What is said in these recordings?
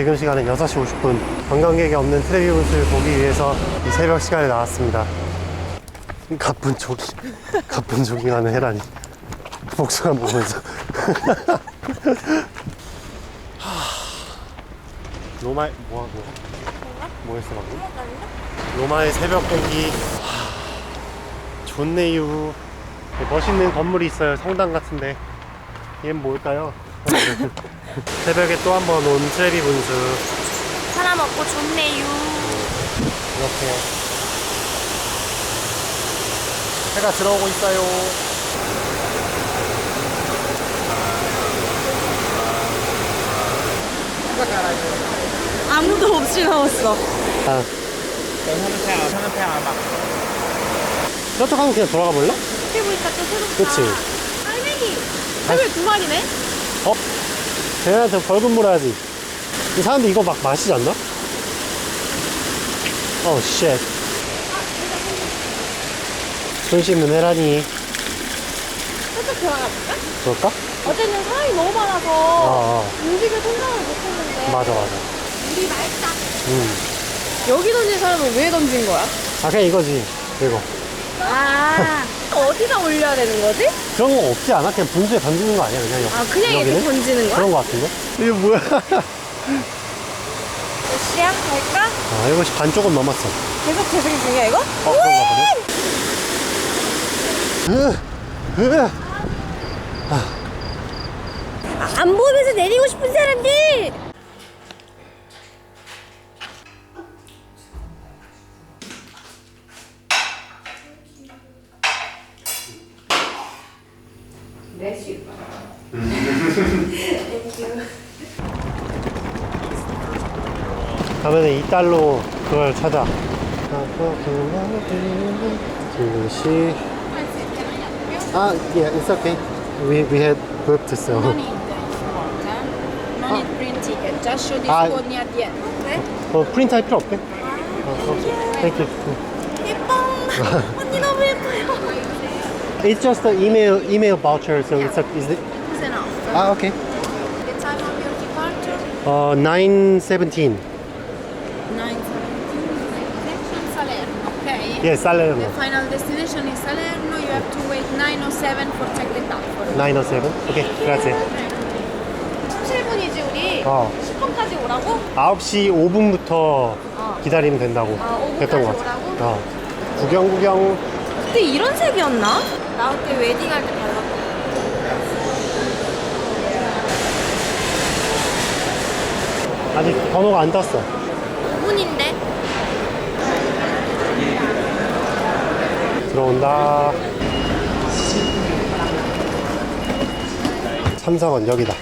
지금 시간은 6시 50분. 관광객이 없는 트레비분수를 보기 위해서 이 새벽 시간에 나왔습니다. 가쁜 조기, 가쁜 조깅하는 혜란이. 복숭아 먹으면서. 로마의, 뭐, 뭐, 뭐 했어, 방금? 로마의 새벽 공기. 좋네요. 멋있는 건물이 있어요. 성당 같은데. 얘는 뭘까요? 새벽에 또 한 번 온 트레비 분수. 하나 먹고 좋네요. 이렇게 해가 들어오고 있어요. 아무도 없이 나왔어. 아, 저쪽 가면 그냥 돌아가 볼래? 어떻게 보니까 또 새롭다. 그치? 알맹이. 새벽 두 마리네? 어? 쟤네한테 벌금 물어야지. 이 사람들 이거 막 마시지 않나? 어, 쉣. 손 씻는 혜란이. 살짝 들어가 볼까? 그럴까? 어제는 사람이 너무 많아서 어, 어. 음식을 생각을 못했는데. 맞아, 맞아. 우리 맛있다. 음. 여기 던진 사람은 왜 던진 거야? 아, 그냥 이거지. 이거. 아. 어디다 올려야 되는 거지? 그런 거 없지 않아? 그냥 분수에 던지는 거 아니야? 그냥 아, 그냥 이렇게 여기는? 던지는 거야? 그런 거 같은데? 이게 뭐야? 몇 시야? 갈까? 아, 7시 반 조금 넘었어. 계속 재생이 중이야, 이거? 어, 그런가 보네. 으, 으. 안 보면서 내리고 싶은 사람들! 가면은 이 달로 그걸 찾아. 시 아, yeah, it's okay. We we had booked so. No need No need print ticket. Just show this Ah. code near the end. Okay? 어, 프린트 할 필요 없대? 어. Thank you. 예뻐! 언니 너무 예뻐요. It's just an email email voucher, so it's a, is it? It's enough. 아, okay. The time of your departure? 어, 9:17. 9.17. Salerno. Okay? 예, 살레르노. The final destination is Salerno. You have to wait 9.07 for check the tap. 907. 오케이, grazie. 17분이지, 우리? 어. 10분까지 오라고? 9시 5분부터 기다리면 된다고 아, 5분까지 했던 것 같아. 오라고? 어. 구경 구경. 그때 이런 색이었나? 나올 때 웨딩 할 때 발랐던 아직 번호가 안 떴어. 5분인데? 들어온다. 참석은 여기다.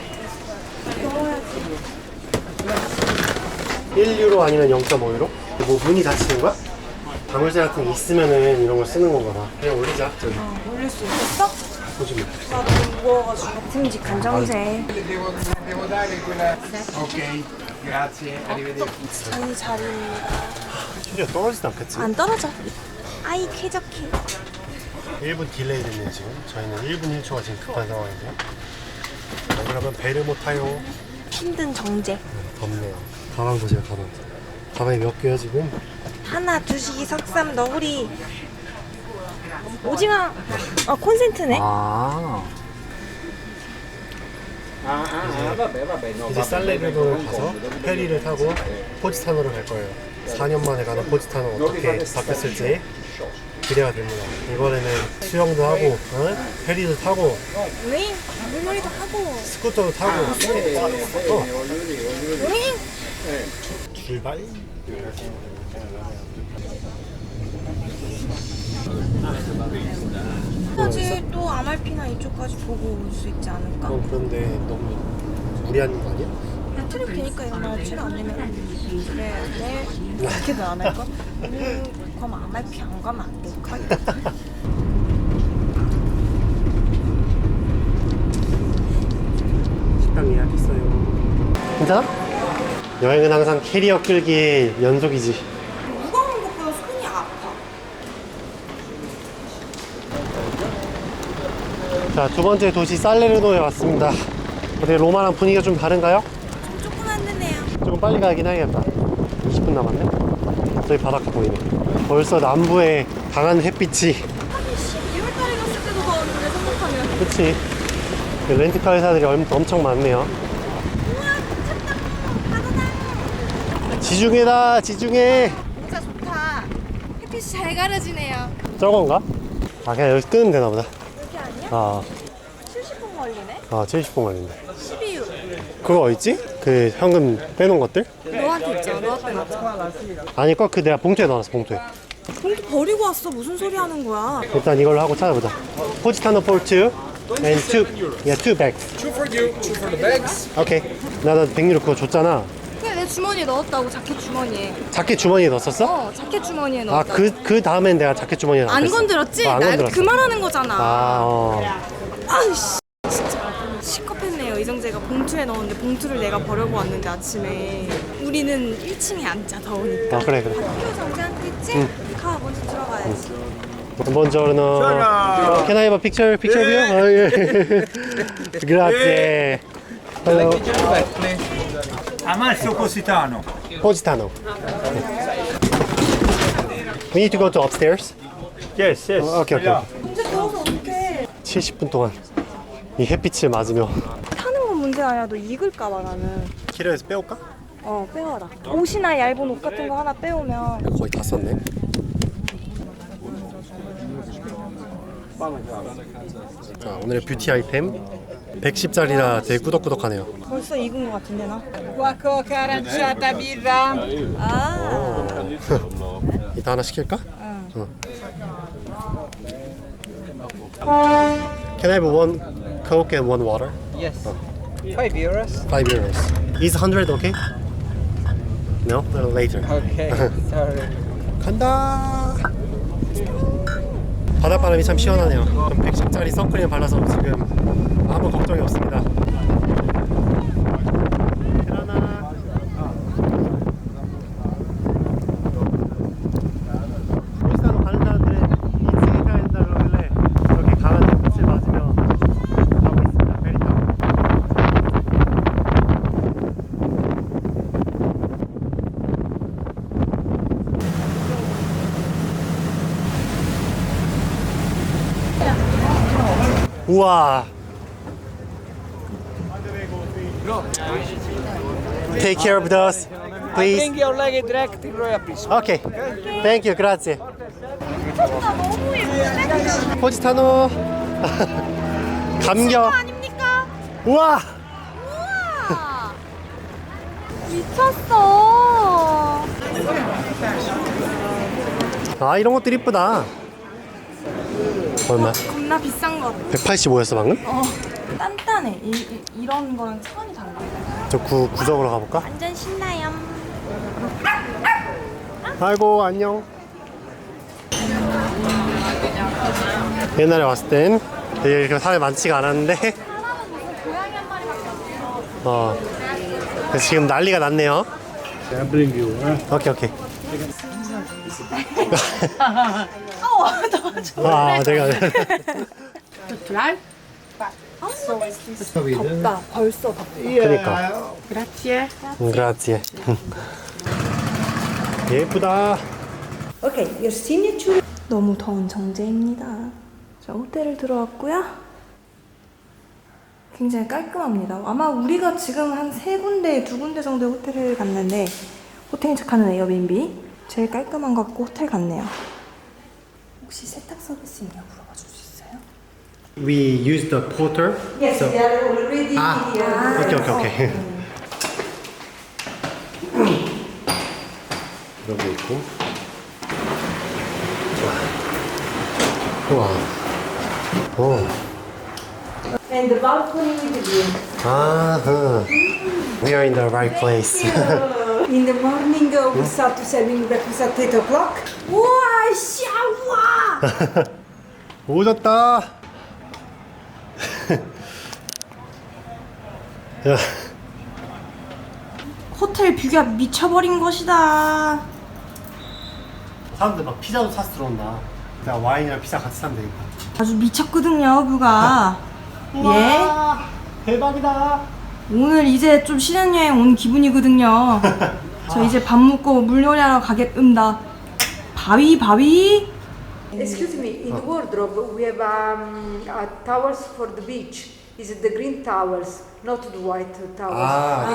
1유로 아니면 0.5유로? 뭐 문이 닫히는 거야? 방울쇠 같은 게 있으면은 이런 걸 쓰는 건가 봐. 그냥 올리자. 저기. 올릴 수 있었어? 보지 마. 나도 무거워가지고. 틈직한 정세. Ok, grazie, arrivederci. 자리 자리입니다. 소리가 떨어지진 않겠지? 안 떨어져. 아이 쾌적해. 1분 딜레이 됐네요 지금. 저희는 1분 1초가 지금 급한 상황인데요. 그러면 배를 못 타요. 힘든 정제. 덥네요. 가방 보세요 가방. 가방이 몇 개야 지금? 하나, 두시, 석삼, 너구리. 오징어. 아 콘센트네. 아. Vabbè, vabbè, no. 이제 살레르노를 가서 페리를 타고 포지타노를 갈 거예요. 4년 만에 가는 포지타노 어떻게 바뀌었을지 기대가 됩니다. 이번에는 수영도 하고, 어? 페리도 타고, 윙. 물놀이도 하고. 스쿠터도 타고, 어, 윙. 출발. 까지 또 아말피나 이쪽까지 보고 올 수 있지 않을까? 어, 그런데 너무 무리한 거 아니야? 트립 되니까 이런 말 치료 안 되면 그래 내 이렇게도 안 할까? 음, 그럼 아말피 안 가면 안 될까? 식당 예약했어요. 괜찮아? 여행은 항상 캐리어 끌기의 연속이지. 무거운 것보다 손이 아파. 자, 두 번째 도시 살레르노에 왔습니다. 어때 로마랑 분위기가 좀 다른가요? 조금 안 되네요. 조금 좀 빨리 가긴 해야겠다. 20분 남았네? 저기 바닷가 보이네. 벌써 남부에 강한 햇빛이. 2월달에 갔을 때도 더웠는데 생각하면. 그치. 렌트카 회사들이 엄- 엄청 많네요 지중해다 지중해 진짜 좋다. 햇빛이 잘 가려지네요. 저건가? 아 그냥 여기 끄면 되나 보다 여기 아니야? 아, 70분 걸리네. 아 70분 걸린대 12유. 그거 어딨지? 그 현금 빼놓은 것들? 너한테 있잖아. 너한테 맞아. 아니 그 내가 봉투에 넣어놨어 봉투에 봉투 버리고 왔어. 무슨 소리 하는 거야? 일단 이걸로 하고 찾아보자 포지타노 two and two yeah two bags Two for you, two for the bags. 오케이 나 나 100유로 그거 줬잖아 주머니에 넣었다고 자켓 주머니에. 자켓 주머니에 넣었었어? 어 자켓 주머니에 넣었다. 아 그 그 다음엔 내가 자켓 주머니에 넣었어 안 건드렸지? 어, 안나 건드렸어 그 말하는 거잖아. 아 어. 아이씨 진짜 이정재가 봉투에 넣었는데 봉투를 내가 버리고 왔는데 아침에 우리는 1층에 앉자 더우니까 아 그래 그래 학교 정지한테 있지? 가 먼저 들어가야지 Buongiorno. Oh, Can I have a picture? Picture of you? Oh, yeah. Grazie. Hello. Amalfi Positano. Positano. We need to go to upstairs. Yes, yes. 어, 오케이 오케이. Yeah. 언제 더워서 어떡해 70분 동안 이 햇빛을 맞으며 타는 건 문제 아니야 너 익을까봐 나는 길에서 빼올까? 어 빼와라 옷이나 얇은 옷 같은 거 하나 빼오면 거의 다 썼네. 자 오늘의 뷰티 아이템 110짜리라 되게 꾸덕꾸덕하네요. 벌써 익은 거 같은데 나? Qua coca aranciata birra. 아 이따 하나 시킬까? 응. Can I have one Coke and one water? Yes. Five euros. 5 euros. Is 100 okay? No? Uh, later. Okay, sorry. 간다. 바닷바람이 참 시원하네요. 110짜리 선크림 발라서 지금 아무 걱정이 없습니다. 계란아. 포지타노 가는 사람들은 2층에 가야 된다 그러길래 이렇게 강한 햇빛을 맞으며 가고 있습니다. 페리 타고. 우와. Take care of us, please. Bring your leg direct in Royal Please. Okay. Thank you. Grazie. 포지타노. 감겨. 아닙니까? 우와. 우와 미쳤어 아 이런 것들 이쁘다. 얼마? 겁나 비싼 거 185였어 방금? 어, 단단해. 이, 이, 이 런 거랑 차원이 달라. 저 구, 구석으로 가볼까? 완전 신나요. 아이고 안녕. 옛날에 왔을 땐 되게 이렇게 사람이 많지가 않았는데 고양이 한 마리밖에 없어. 어 그래서 지금 난리가 났네요. Eh? 오케이 오케이. 어, 너아 내가 덥다. 벌써 덥다. 그러니까. 그라치에. 음, 그라지에. 예쁘다. 오케이, your signature. 너무 더운 정제입니다. 자, 호텔을 들어왔고요. 굉장히 깔끔합니다. 아마 우리가 지금 한 세 군데, 두 군데 정도의 호텔을 갔는데 호텔에 착하는 에어비앤비 제일 깔끔한 것 같고 호텔 같네요. 혹시 세탁 서비스 있냐 물어봐 줄 수 있어요? We use the porter. Yes, So- they are already 아, here. 오케이 오케이 오케이. 이런 게 있고. 우와. 오. And the balcony with the view. 아하. We are in the right place. In the morning uh, we start serving breakfast at 8 o'clock. 우와, 샤워! 오졌다. 야, 호텔 뷰가 미쳐버린 것이다. 사람들 막 피자도 사서 들어온다. 내가 와인이랑 피자 같이 사면 되겠다. 아주 미쳤거든요, 뷰가. 예? 대박이다. 오늘 이제 좀 신혼여행 온 기분이거든요. 저 이제 밥 먹고 물놀이하러 가겠습니다. 바위 바위. Excuse me, in the wardrobe we have um, uh, towels for the beach. Is it the green towels, not the white towels? 아,